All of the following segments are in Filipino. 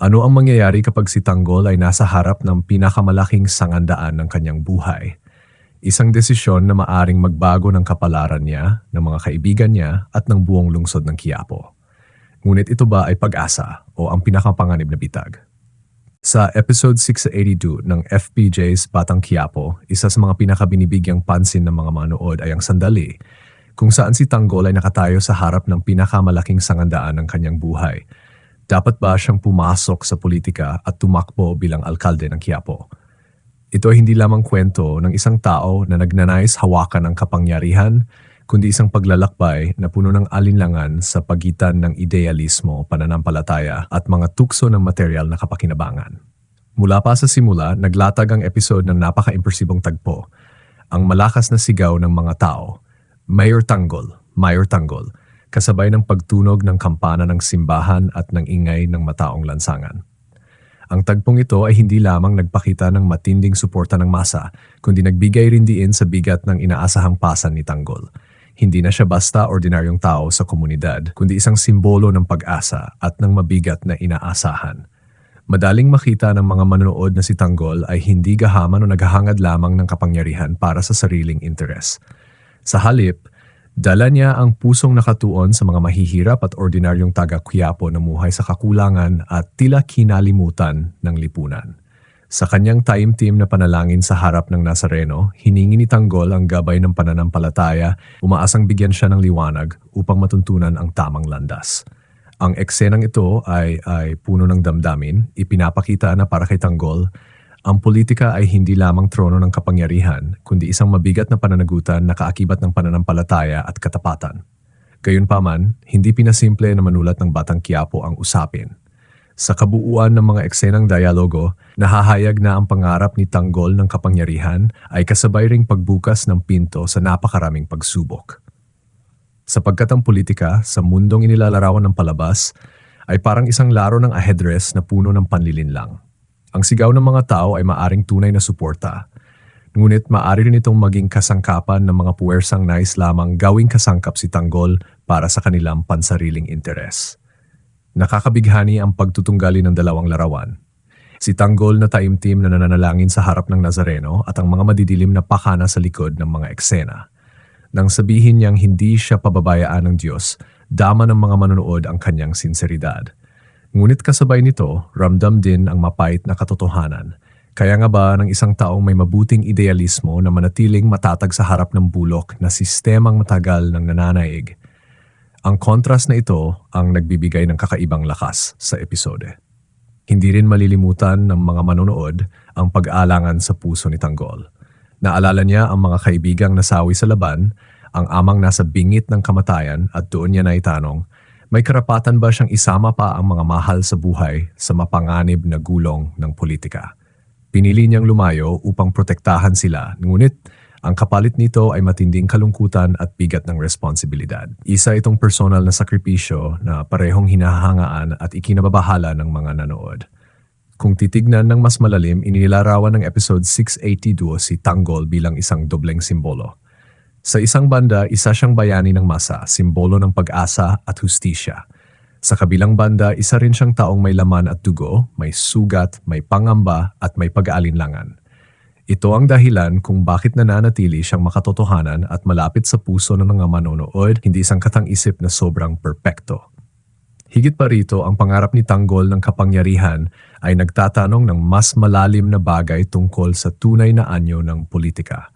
Ano ang mangyayari kapag si Tanggol ay nasa harap ng pinakamalaking sangandaan ng kanyang buhay? Isang desisyon na maaring magbago ng kapalaran niya, ng mga kaibigan niya at ng buong lungsod ng Quiapo. Ngunit ito ba ay pag-asa o ang pinakapanganib na bitag? Sa episode 682 ng FPJ's Batang Quiapo, isa sa mga pinakabinibigyang pansin ng mga manood ay ang sandali kung saan si Tanggol ay nakatayo sa harap ng pinakamalaking sangandaan ng kanyang buhay. Dapat ba siyang pumasok sa politika at tumakbo bilang alkalde ng Quiapo? Ito ay hindi lamang kwento ng isang tao na nagnanais hawakan ng kapangyarihan, kundi isang paglalakbay na puno ng alinlangan sa pagitan ng idealismo, pananampalataya at mga tukso ng material na kapakinabangan. Mula pa sa simula, naglatag ang episode ng napaka-impresibong tagpo, ang malakas na sigaw ng mga tao, Mayor Tanggol, Mayor Tanggol, kasabay ng pagtunog ng kampana ng simbahan at ng ingay ng mataong lansangan. Ang tagpong ito ay hindi lamang nagpakita ng matinding suporta ng masa, kundi nagbigay rin diin sa bigat ng inaasahang pasan ni Tanggol. Hindi na siya basta ordinaryong tao sa komunidad, kundi isang simbolo ng pag-asa at ng mabigat na inaasahan. Madaling makita ng mga manonood na si Tanggol ay hindi gahaman o naghahangad lamang ng kapangyarihan para sa sariling interes. Sa halip, Dala niya ang pusong nakatuon sa mga mahihirap at ordinaryong taga Quiapo na muhay sa kakulangan at tila kinalimutan ng lipunan. Sa kanyang taimtim na panalangin sa harap ng Nazareno, hiningi ni Tanggol ang gabay ng pananampalataya, umaasang bigyan siya ng liwanag upang matuntunan ang tamang landas. Ang eksenang ito ay, ay puno ng damdamin, ipinapakita na para kay Tanggol, ang politika ay hindi lamang trono ng kapangyarihan, kundi isang mabigat na pananagutan na kaakibat ng pananampalataya at katapatan. Gayunpaman, hindi pinasimple na manulat ng Batang Quiapo ang usapin. Sa kabuuan ng mga eksenang dialogo, nahahayag na ang pangarap ni Tanggol ng kapangyarihan ay kasabay ring pagbukas ng pinto sa napakaraming pagsubok. Sapagkat ang politika sa mundong inilalarawan ng palabas ay parang isang laro ng ahedres na puno ng panlilinlang. Ang sigaw ng mga tao ay maaring tunay na suporta. Ngunit maaari rin itong maging kasangkapan ng mga puwersang nais lamang gawing kasangkap si Tanggol para sa kanilang pansariling interes. Nakakabighani ang pagtutunggali ng dalawang larawan. Si Tanggol na taimtim na nananalangin sa harap ng Nazareno at ang mga madidilim na pakana sa likod ng mga eksena. Nang sabihin niyang hindi siya pababayaan ng Diyos, dama ng mga manonood ang kanyang sinseridad. Ngunit kasabay nito, ramdam din ang mapait na katotohanan. Kaya nga ba ng isang taong may mabuting idealismo na manatiling matatag sa harap ng bulok na sistemang matagal ng nananaig? Ang kontrast na ito ang nagbibigay ng kakaibang lakas sa episode. Hindi rin malilimutan ng mga manonood ang pag-aalangan sa puso ni Tanggol. Naalala niya ang mga kaibigang nasawi sa laban, ang amang nasa bingit ng kamatayan at doon niya naitanong, may karapatan ba siyang isama pa ang mga mahal sa buhay sa mapanganib na gulong ng politika? Pinili niyang lumayo upang protektahan sila, ngunit ang kapalit nito ay matinding kalungkutan at bigat ng responsibilidad. Isa itong personal na sakripisyo na parehong hinahangaan at ikinababahala ng mga nanood. Kung titignan ng mas malalim, inilarawan ng episode 682 si Tanggol bilang isang dobleng simbolo. Sa isang banda, isa siyang bayani ng masa, simbolo ng pag-asa at hustisya. Sa kabilang banda, isa rin siyang taong may laman at dugo, may sugat, may pangamba at may pag-aalinlangan. Ito ang dahilan kung bakit nananatili siyang makatotohanan at malapit sa puso ng mga manonood, hindi isang katang-isip na sobrang perpekto. Higit pa rito, ang pangarap ni Tanggol ng kapangyarihan ay nagtatanong ng mas malalim na bagay tungkol sa tunay na anyo ng politika.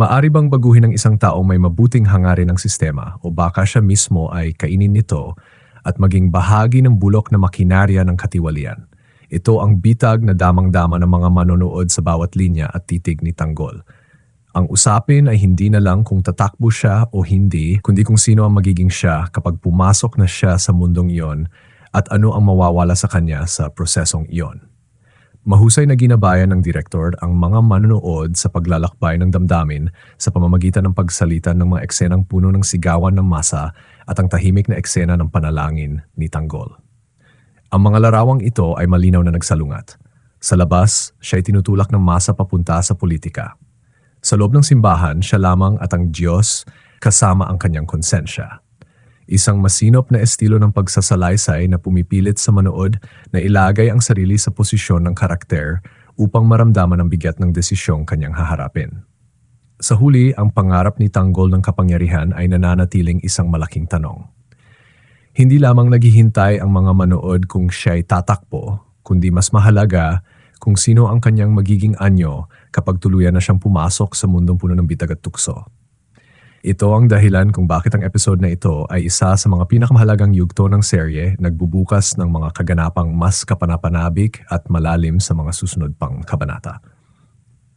Maari bang baguhin ng isang taong may mabuting hangarin ng sistema o baka siya mismo ay kainin nito at maging bahagi ng bulok na makinarya ng katiwalian? Ito ang bitag na damang-dama ng mga manonood sa bawat linya at titig ni Tanggol. Ang usapin ay hindi na lang kung tatakbo siya o hindi, kundi kung sino ang magiging siya kapag pumasok na siya sa mundong iyon at ano ang mawawala sa kanya sa prosesong iyon. Mahusay na ginabayan ng direktor ang mga manonood sa paglalakbay ng damdamin sa pamamagitan ng pagsalita ng mga eksenang puno ng sigawan ng masa at ang tahimik na eksena ng panalangin ni Tanggol. Ang mga larawang ito ay malinaw na nagsalungat. Sa labas, siya ay tinutulak ng masa papunta sa politika. Sa loob ng simbahan, siya lamang at ang Diyos kasama ang kanyang konsensya. Isang masinop na estilo ng pagsasalaysay na pumipilit sa manood na ilagay ang sarili sa posisyon ng karakter upang maramdaman ang bigat ng desisyong kanyang haharapin. Sa huli, ang pangarap ni Tanggol ng kapangyarihan ay nananatiling isang malaking tanong. Hindi lamang naghihintay ang mga manood kung siya'y tatakbo, kundi mas mahalaga kung sino ang kanyang magiging anyo kapag tuluyan na siyang pumasok sa mundong puno ng bitag at tukso. Ito ang dahilan kung bakit ang episode na ito ay isa sa mga pinakamahalagang yugto ng serye nagbubukas ng mga kaganapang mas kapanapanabik at malalim sa mga susunod pang kabanata.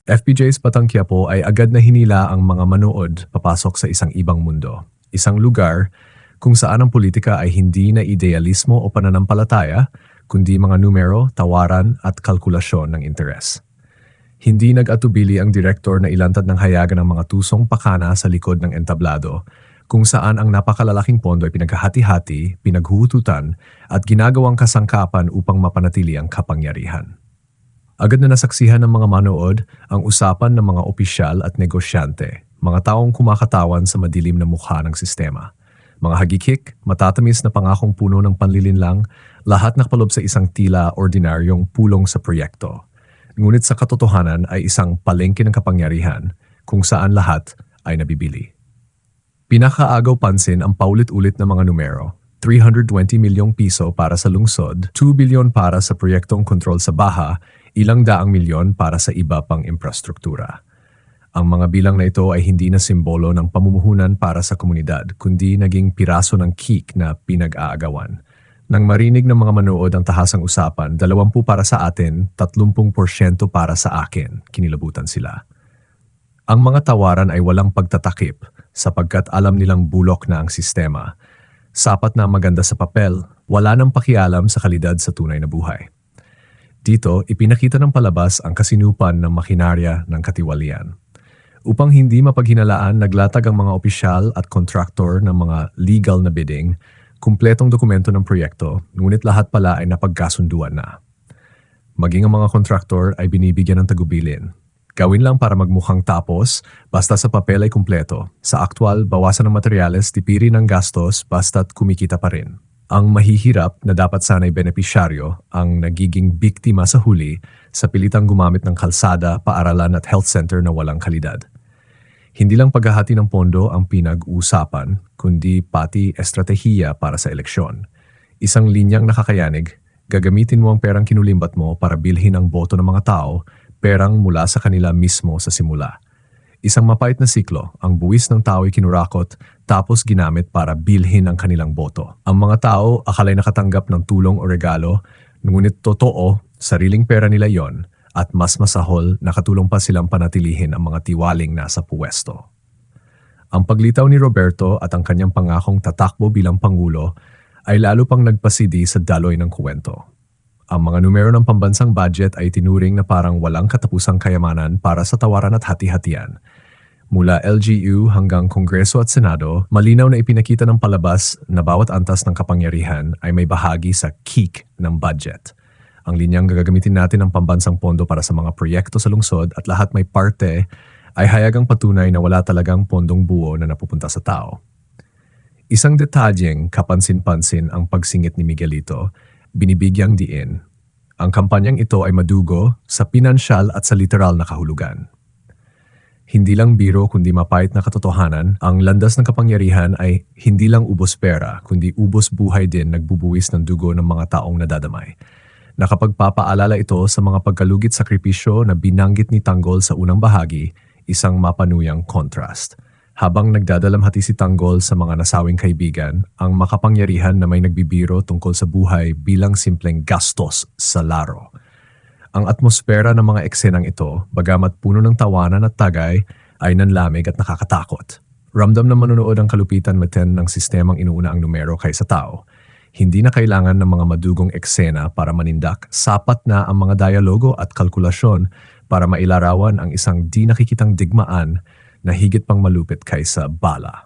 FPJ's Batang Quiapo ay agad na hinila ang mga manood papasok sa isang ibang mundo. Isang lugar kung saan ang politika ay hindi na idealismo o pananampalataya, kundi mga numero, tawaran at kalkulasyon ng interes. Hindi nag-atubili ang direktor na ilantad ng hayagan ng mga tusong pakana sa likod ng entablado, kung saan ang napakalalaking pondo ay pinaghahati-hati, pinaghuhututan at ginagawang kasangkapan upang mapanatili ang kapangyarihan. Agad na nasaksihan ng mga manood ang usapan ng mga opisyal at negosyante, mga taong kumakatawan sa madilim na mukha ng sistema. Mga hagikik, matatamis na pangakong puno ng panlilinlang, lahat nakapalob sa isang tila ordinaryong pulong sa proyekto. Ngunit sa katotohanan ay isang palengke ng kapangyarihan kung saan lahat ay nabibili. Pinakaagaw pansin ang paulit-ulit na mga numero. 320 milyong piso para sa lungsod, 2 bilyon para sa proyektong kontrol sa baha, ilang daang milyon para sa iba pang infrastruktura. Ang mga bilang na ito ay hindi na simbolo ng pamumuhunan para sa komunidad, kundi naging piraso ng kick na pinag-aagawan. Nang marinig ng mga manood ang tahasang usapan, 20 para sa atin, 30% para sa akin, kinilabutan sila. Ang mga tawaran ay walang pagtatakip sapagkat alam nilang bulok na ang sistema. Sapat na maganda sa papel, wala nang pakialam sa kalidad sa tunay na buhay. Dito, ipinakita ng palabas ang kasinupan ng makinarya ng katiwalian. Upang hindi mapaghinalaan, naglatag ang mga opisyal at kontraktor ng mga legal na bidding kumpletong dokumento ng proyekto, ngunit lahat pala ay napagkasunduan na. Maging ang mga kontraktor ay binibigyan ng tagubilin. Gawin lang para magmukhang tapos, basta sa papel ay kumpleto. Sa aktwal, bawasan ng materyales, tipiri ng gastos, basta't kumikita pa rin. Ang mahihirap na dapat sana'y benepisyaryo ang nagiging biktima sa huli sa pilitang gumamit ng kalsada, paaralan at health center na walang kalidad. Hindi lang paghahati ng pondo ang pinag-uusapan, kundi pati estratehiya para sa eleksyon. Isang linyang nakakayanig, gagamitin mo ang perang kinulimbat mo para bilhin ang boto ng mga tao, perang mula sa kanila mismo sa simula. Isang mapait na siklo, ang buwis ng tao ay kinurakot tapos ginamit para bilhin ang kanilang boto. Ang mga tao akalay nakatanggap ng tulong o regalo, ngunit totoo, sariling pera nila yon at mas masahol nakatulong pa silang panatilihin ang mga tiwaling nasa puwesto. Ang paglitaw ni Roberto at ang kanyang pangakong tatakbo bilang Pangulo ay lalo pang nagpasidi sa daloy ng kuwento. Ang mga numero ng pambansang budget ay tinuring na parang walang katapusang kayamanan para sa tawaran at hati-hatian. Mula LGU hanggang Kongreso at Senado, malinaw na ipinakita ng palabas na bawat antas ng kapangyarihan ay may bahagi sa kick ng budget – ang linyang gagamitin natin ng pambansang pondo para sa mga proyekto sa lungsod at lahat may parte ay hayagang patunay na wala talagang pondong buo na napupunta sa tao. Isang detalyeng kapansin-pansin ang pagsingit ni Miguelito, binibigyang diin. Ang kampanyang ito ay madugo sa pinansyal at sa literal na kahulugan. Hindi lang biro kundi mapait na katotohanan, ang landas ng kapangyarihan ay hindi lang ubos pera kundi ubos buhay din nagbubuwis ng dugo ng mga taong nadadamay. Nakapagpapaalala ito sa mga pagkalugit sakripisyo na binanggit ni Tanggol sa unang bahagi, isang mapanuyang contrast. Habang nagdadalamhati si Tanggol sa mga nasawing kaibigan, ang makapangyarihan na may nagbibiro tungkol sa buhay bilang simpleng gastos sa laro. Ang atmosfera ng mga eksenang ito, bagamat puno ng tawanan at tagay, ay nanlamig at nakakatakot. Ramdam na manunood ang kalupitan maten ng sistemang inuuna ang numero kaysa tao hindi na kailangan ng mga madugong eksena para manindak. Sapat na ang mga dialogo at kalkulasyon para mailarawan ang isang di nakikitang digmaan na higit pang malupit kaysa bala.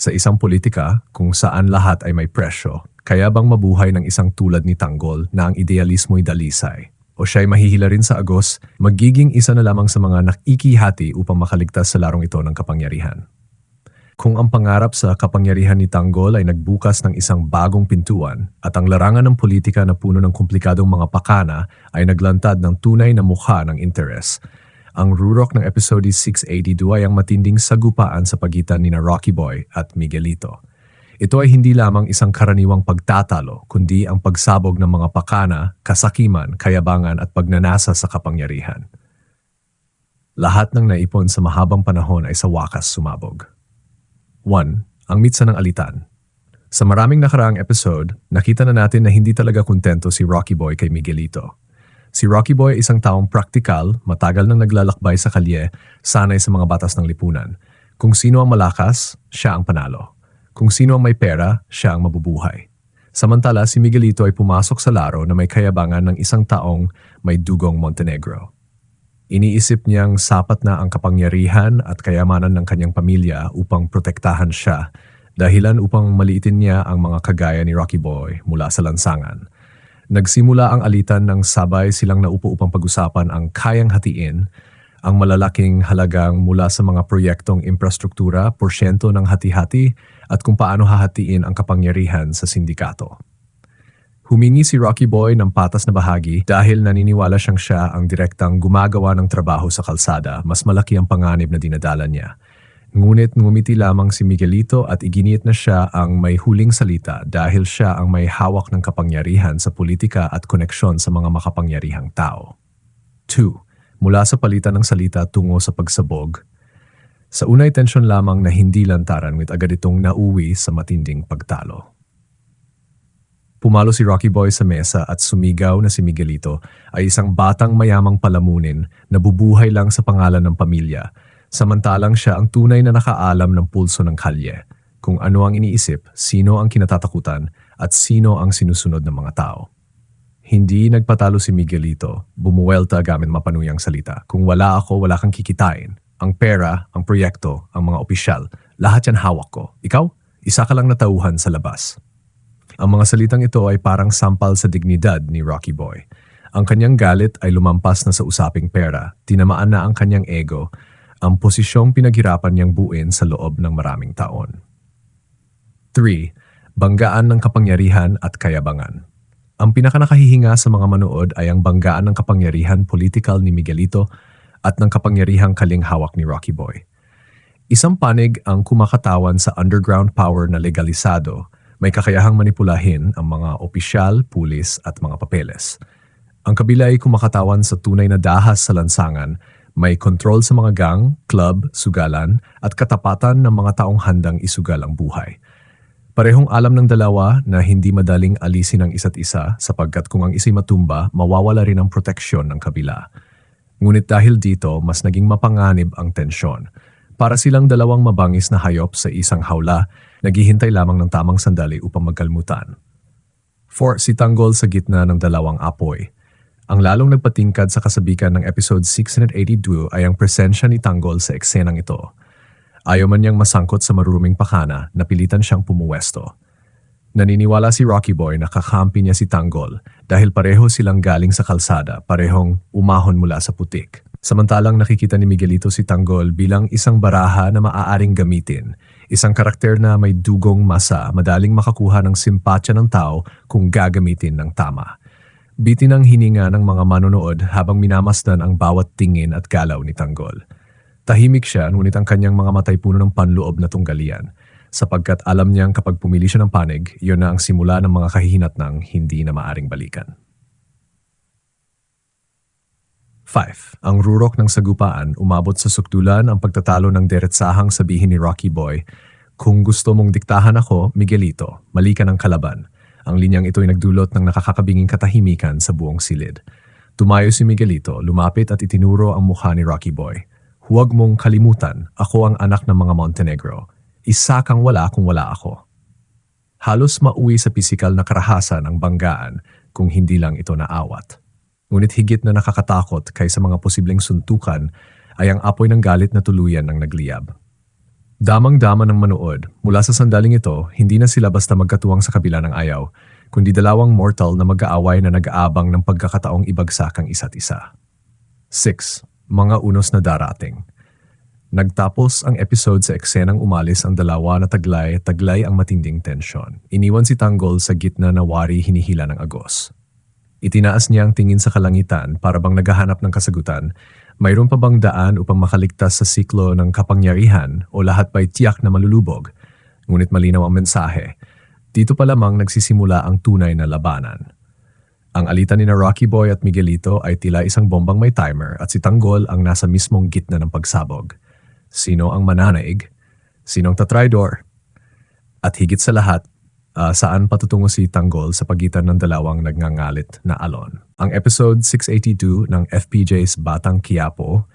Sa isang politika kung saan lahat ay may presyo, kaya bang mabuhay ng isang tulad ni Tanggol na ang idealismo'y dalisay? O siya'y mahihila rin sa agos, magiging isa na lamang sa mga nakikihati upang makaligtas sa larong ito ng kapangyarihan. Kung ang pangarap sa kapangyarihan ni Tanggol ay nagbukas ng isang bagong pintuan at ang larangan ng politika na puno ng komplikadong mga pakana ay naglantad ng tunay na mukha ng interes, ang rurok ng episode 682 ay ang matinding sagupaan sa pagitan ni na Rocky Boy at Miguelito. Ito ay hindi lamang isang karaniwang pagtatalo, kundi ang pagsabog ng mga pakana, kasakiman, kayabangan at pagnanasa sa kapangyarihan. Lahat ng naipon sa mahabang panahon ay sa wakas sumabog. 1. Ang mitsa ng alitan. Sa maraming nakaraang episode, nakita na natin na hindi talaga kontento si Rocky Boy kay Miguelito. Si Rocky Boy ay isang taong praktikal, matagal nang naglalakbay sa kalye, sanay sa mga batas ng lipunan. Kung sino ang malakas, siya ang panalo. Kung sino ang may pera, siya ang mabubuhay. Samantala, si Miguelito ay pumasok sa laro na may kayabangan ng isang taong may dugong Montenegro. Iniisip niyang sapat na ang kapangyarihan at kayamanan ng kanyang pamilya upang protektahan siya, dahilan upang maliitin niya ang mga kagaya ni Rocky Boy mula sa lansangan. Nagsimula ang alitan ng sabay silang naupo upang pag-usapan ang kayang hatiin, ang malalaking halagang mula sa mga proyektong infrastruktura, porsyento ng hati-hati at kung paano hahatiin ang kapangyarihan sa sindikato. Humingi si Rocky Boy ng patas na bahagi dahil naniniwala siyang siya ang direktang gumagawa ng trabaho sa kalsada, mas malaki ang panganib na dinadala niya. Ngunit ngumiti lamang si Miguelito at iginiit na siya ang may huling salita dahil siya ang may hawak ng kapangyarihan sa politika at koneksyon sa mga makapangyarihang tao. 2. Mula sa palitan ng salita tungo sa pagsabog, sa unay tensyon lamang na hindi lantaran with agad itong nauwi sa matinding pagtalo. Pumalo si Rocky Boy sa mesa at sumigaw na si Miguelito ay isang batang mayamang palamunin na bubuhay lang sa pangalan ng pamilya samantalang siya ang tunay na nakaalam ng pulso ng kalye, kung ano ang iniisip, sino ang kinatatakutan, at sino ang sinusunod ng mga tao. Hindi nagpatalo si Miguelito, bumuwelta gamit mapanuyang salita. Kung wala ako, wala kang kikitain. Ang pera, ang proyekto, ang mga opisyal, lahat yan hawak ko. Ikaw, isa ka lang natauhan sa labas. Ang mga salitang ito ay parang sampal sa dignidad ni Rocky Boy. Ang kanyang galit ay lumampas na sa usaping pera, tinamaan na ang kanyang ego, ang posisyong pinaghirapan niyang buuin sa loob ng maraming taon. 3. Banggaan ng kapangyarihan at kayabangan. Ang pinakanakahihinga sa mga manood ay ang banggaan ng kapangyarihan political ni Miguelito at ng kapangyarihang kaling hawak ni Rocky Boy. Isang panig ang kumakatawan sa underground power na legalisado, may kakayahang manipulahin ang mga opisyal, pulis at mga papeles. Ang kabila ay kumakatawan sa tunay na dahas sa lansangan may kontrol sa mga gang, club, sugalan at katapatan ng mga taong handang isugal ang buhay. Parehong alam ng dalawa na hindi madaling alisin ang isa't isa sapagkat kung ang isa'y matumba, mawawala rin ang proteksyon ng kabila. Ngunit dahil dito, mas naging mapanganib ang tensyon. Para silang dalawang mabangis na hayop sa isang hawla, naghihintay lamang ng tamang sandali upang magkalmutan. For si Tanggol sa gitna ng dalawang apoy, ang lalong nagpatingkad sa kasabikan ng episode 682 ay ang presensya ni Tanggol sa eksenang ito. Ayaw man niyang masangkot sa maruming pakana, napilitan siyang pumuwesto. Naniniwala si Rocky Boy na kakampi niya si Tanggol dahil pareho silang galing sa kalsada, parehong umahon mula sa putik. Samantalang nakikita ni Miguelito si Tanggol bilang isang baraha na maaaring gamitin, isang karakter na may dugong masa, madaling makakuha ng simpatya ng tao kung gagamitin ng tama. Bitin ang hininga ng mga manonood habang minamasdan ang bawat tingin at galaw ni Tanggol. Tahimik siya ngunit ang kanyang mga matay puno ng panloob na tunggalian sapagkat alam niyang kapag pumili siya ng panig, iyon na ang simula ng mga kahihinat ng hindi na maaring balikan. 5. Ang rurok ng sagupaan umabot sa sukdulan ang pagtatalo ng deretsahang sabihin ni Rocky Boy, Kung gusto mong diktahan ako, Miguelito, mali ka ng kalaban. Ang linyang ito ay nagdulot ng nakakakabinging katahimikan sa buong silid. Tumayo si Miguelito, lumapit at itinuro ang mukha ni Rocky Boy. Huwag mong kalimutan, ako ang anak ng mga Montenegro. Isa kang wala kung wala ako. Halos mauwi sa pisikal na karahasan ang banggaan kung hindi lang ito naawat. Ngunit higit na nakakatakot kaysa mga posibleng suntukan ay ang apoy ng galit na tuluyan ng nagliyab. Damang-dama ng manood, mula sa sandaling ito, hindi na sila basta magkatuwang sa kabila ng ayaw, kundi dalawang mortal na mag-aaway na nag-aabang ng pagkakataong ibagsak ang isa't isa. 6. Mga unos na darating. Nagtapos ang episode sa eksenang umalis ang dalawa na taglay, taglay ang matinding tensyon. Iniwan si Tanggol sa gitna na wari hinihila ng agos. Itinaas niya ang tingin sa kalangitan para bang naghahanap ng kasagutan. Mayroon pa bang daan upang makaligtas sa siklo ng kapangyarihan o lahat ba'y tiyak na malulubog? Ngunit malinaw ang mensahe. Dito pa lamang nagsisimula ang tunay na labanan. Ang alitan ni na Rocky Boy at Miguelito ay tila isang bombang may timer at si Tanggol ang nasa mismong gitna ng pagsabog. Sino ang mananaig? Sinong tatridor? At higit sa lahat, ah, saan patutungo si Tanggol sa pagitan ng dalawang nagngangalit na alon? Ang episode 682 ng FPJ's Batang Quiapo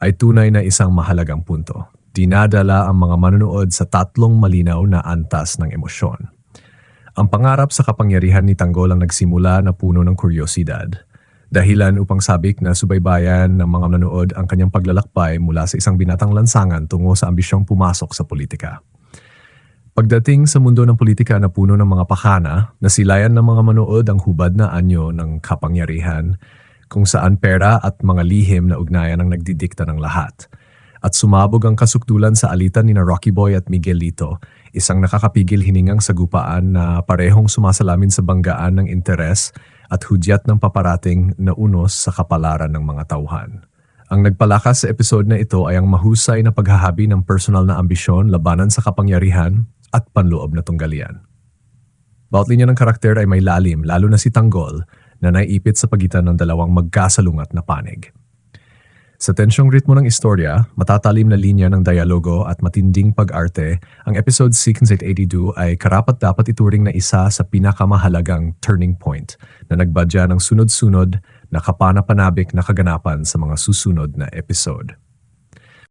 ay tunay na isang mahalagang punto. Dinadala ang mga manonood sa tatlong malinaw na antas ng emosyon. Ang pangarap sa kapangyarihan ni Tanggol ang nagsimula na puno ng kuryosidad. Dahilan upang sabik na subaybayan ng mga manonood ang kanyang paglalakbay mula sa isang binatang lansangan tungo sa ambisyong pumasok sa politika. Pagdating sa mundo ng politika na puno ng mga pakana, nasilayan ng mga manood ang hubad na anyo ng kapangyarihan kung saan pera at mga lihim na ugnayan ang nagdidikta ng lahat. At sumabog ang kasukdulan sa alitan ni na Rocky Boy at Miguelito, isang nakakapigil hiningang sagupaan na parehong sumasalamin sa banggaan ng interes at hudyat ng paparating na unos sa kapalaran ng mga tauhan. Ang nagpalakas sa episode na ito ay ang mahusay na paghahabi ng personal na ambisyon labanan sa kapangyarihan at panloob na tunggalian. Bawat linya ng karakter ay may lalim, lalo na si Tanggol, na naiipit sa pagitan ng dalawang magkasalungat na panig. Sa tensyong ritmo ng istorya, matatalim na linya ng dialogo at matinding pag-arte, ang episode 682 ay karapat dapat ituring na isa sa pinakamahalagang turning point na nagbadya ng sunod-sunod na kapanapanabik na kaganapan sa mga susunod na episode.